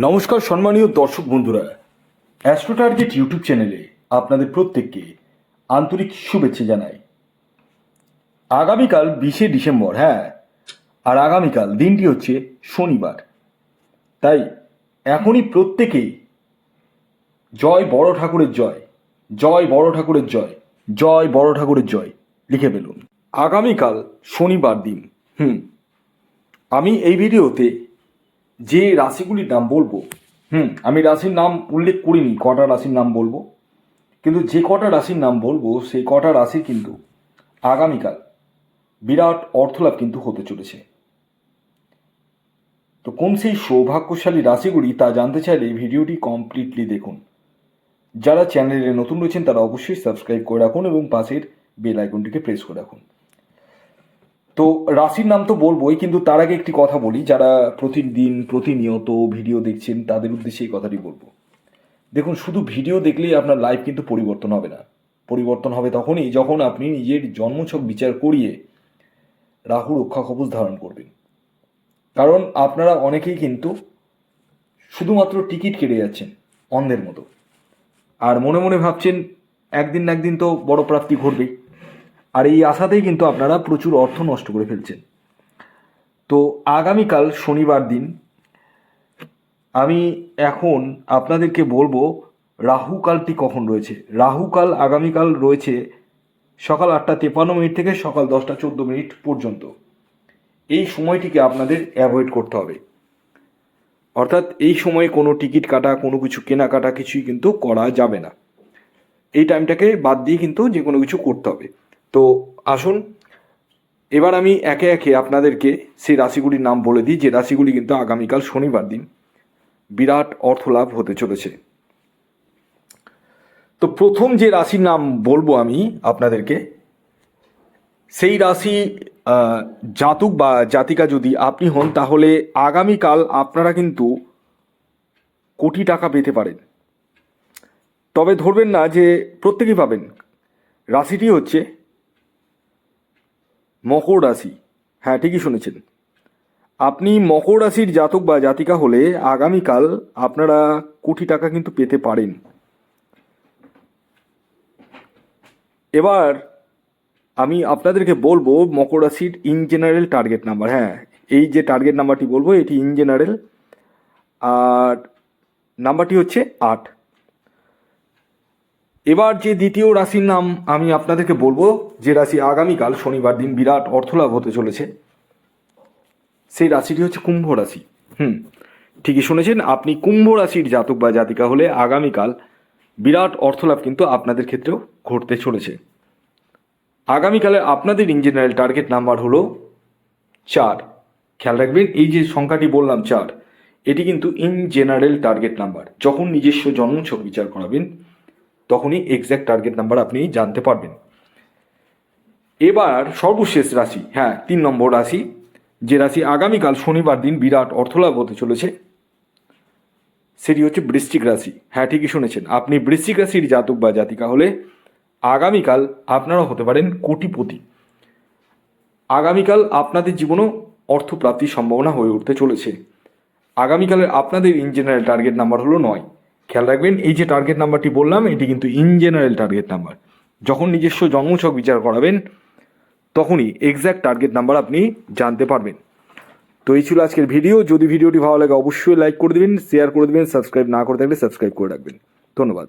নমস্কার সম্মানীয় দর্শক বন্ধুরা অ্যাস্ট্রো টার্গেট ইউটিউব চ্যানেলে আপনাদের প্রত্যেককে আন্তরিক শুভেচ্ছা জানাই। আগামীকাল বিশে ডিসেম্বর হ্যাঁ আর আগামীকাল দিনটি হচ্ছে শনিবার। তাই এখনই প্রত্যেকেই জয় বড় ঠাকুরের জয় জয় বড় ঠাকুরের জয় জয় বড় ঠাকুরের জয় লিখে ফেলুন। আগামীকাল শনিবার দিন, হুম, আমি এই ভিডিওতে যে রাশিগুলির নাম বলব, হুম, আমি রাশির নাম উল্লেখ করিনি, কটা রাশির নাম বলব, কিন্তু যে কটা রাশির নাম বলব, সেই কটা রাশি কিন্তু আগামীকাল বিরাট অর্থলাভ কিন্তু হতে চলেছে। তো কোন সেই সৌভাগ্যশালী রাশিগুলি, তা জানতে চাইলে ভিডিওটি কমপ্লিটলি দেখুন। যারা চ্যানেলে নতুন রয়েছেন, তারা অবশ্যই সাবস্ক্রাইব করে রাখুন এবং পাশের বেল আইকনটিকে প্রেস করে রাখুন। তো রাশির নাম তো বলবোই, কিন্তু তার আগে একটি কথা বলি। যারা প্রতিদিন প্রতিনিয়ত ভিডিও দেখছেন, তাদের উদ্দেশ্যে এই কথাটি বলব। দেখুন, শুধু ভিডিও দেখলেই আপনার লাইফ কিন্তু পরিবর্তন হবে না। পরিবর্তন হবে তখনই যখন আপনি নিজের জন্মছক বিচার করিয়ে রাহু রক্ষা কবচ ধারণ করবেন। কারণ আপনারা অনেকেই কিন্তু শুধুমাত্র টিকিট কেটে যাচ্ছেন, অন্ধের মতো। আর মনে মনে ভাবছেন, একদিন না একদিন তো বড় প্রাপ্তি ঘটবেই। আর এই আশাতেই কিন্তু আপনারা প্রচুর অর্থ নষ্ট করে ফেলছেন। তো আগামীকাল শনিবার দিন আমি এখন আপনাদেরকে বলব রাহুকালটি কখন রয়েছে? রাহুকাল আগামীকাল রয়েছে সকাল আটটা তেপান্ন মিনিট থেকে সকাল দশটা চোদ্দ মিনিট পর্যন্ত। এই সময়টিকে আপনাদের অ্যাভয়েড করতে হবে। অর্থাৎ এই সময়ে কোনো টিকিট কাটা, কোনো কিছু কেনাকাটা কিছুই কিন্তু করা যাবে না। এই টাইমটাকে বাদ দিয়ে কিন্তু যে কোনো কিছু করতে হবে। তো আসুন, এবার আমি একে একে আপনাদেরকে সেই রাশিগুলির নাম বলে দিই, যে রাশিগুলি কিন্তু আগামীকাল শনিবার দিন বিরাট অর্থ লাভ হতে চলেছে। তো প্রথম যে রাশির নাম বলব আমি আপনাদেরকে, সেই রাশি জাতক বা জাতিকা যদি আপনি হন, তাহলে আগামীকাল আপনারা কিন্তু কোটি টাকা পেতে পারেন। তবে ধরবেন না যে প্রত্যেকেই পাবেন। রাশিটি হচ্ছে মকর রাশি। হ্যাঁ ঠিকই শুনেছেন। আপনি মকর রাশির জাতক বা জাতিকা হলে আগামীকাল আপনারা কোটি টাকা কিন্তু পেতে পারেন। এবার আমি আপনাদেরকে বলব মকর রাশির ইন জেনারেল টার্গেট নাম্বার হ্যাঁ এই যে টার্গেট নাম্বারটি বলব, এটি ইন জেনারেল আর নাম্বারটি হচ্ছে আট। এবার যে দ্বিতীয় রাশির নাম আমি আপনাদেরকে বলব, যে রাশি আগামীকাল শনিবার দিন বিরাট অর্থলাভ হতে চলেছে, সেই রাশিটি হচ্ছে কুম্ভ রাশি। হুম, ঠিকই শুনেছেন, আপনি কুম্ভ রাশির জাতক বা জাতিকা হলে আগামীকাল বিরাট অর্থলাভ কিন্তু আপনাদের ক্ষেত্রেও ঘটতে চলেছে। আগামীকালে আপনাদের ইন জেনারেল টার্গেট নাম্বার হলো চার। খেয়াল রাখবেন, এই যে সংখ্যাটি বললাম, চার, এটি কিন্তু ইন জেনারেল টার্গেট নাম্বার। যখন নিজস্ব জন্মছক বিচার করাবেন তখনই এক্স্যাক্ট টার্গেট নাম্বার আপনি জানতে পারবেন। এবার সর্বশেষ রাশি হ্যাঁ তিন নম্বর রাশি, যে রাশি আগামীকাল শনিবার দিন বিরাট অর্থলাভ হতে চলেছে, সেটি হচ্ছে বৃশ্চিক রাশি। হ্যাঁ ঠিকই শুনেছেন। আপনি বৃশ্চিক রাশির জাতক বা জাতিকা হলে আগামীকাল আপনারা হতে পারেন কোটিপতি। আগামীকাল আপনাদের জীবনেও অর্থপ্রাপ্তির সম্ভাবনা হয়ে উঠতে চলেছে। আগামীকালের আপনাদের ইন জেনারেল টার্গেট নাম্বার হলো নয়। খেয়াল রাখবেন, এই যে টার্গেট নাম্বারটি বললাম, এটি কিন্তু ইন জেনারেল টার্গেট নাম্বার যখন নিজস্ব জন্মছক বিচার করাবেন, তখনই এক্স্যাক্ট টার্গেট নাম্বার আপনি জানতে পারবেন। তো এই ছিল আজকের ভিডিও যদি ভিডিওটি ভালো লাগে, অবশ্যই লাইক করে দেবেন শেয়ার করে দেবেন সাবস্ক্রাইব না করে থাকলে সাবস্ক্রাইব করে রাখবেন। ধন্যবাদ।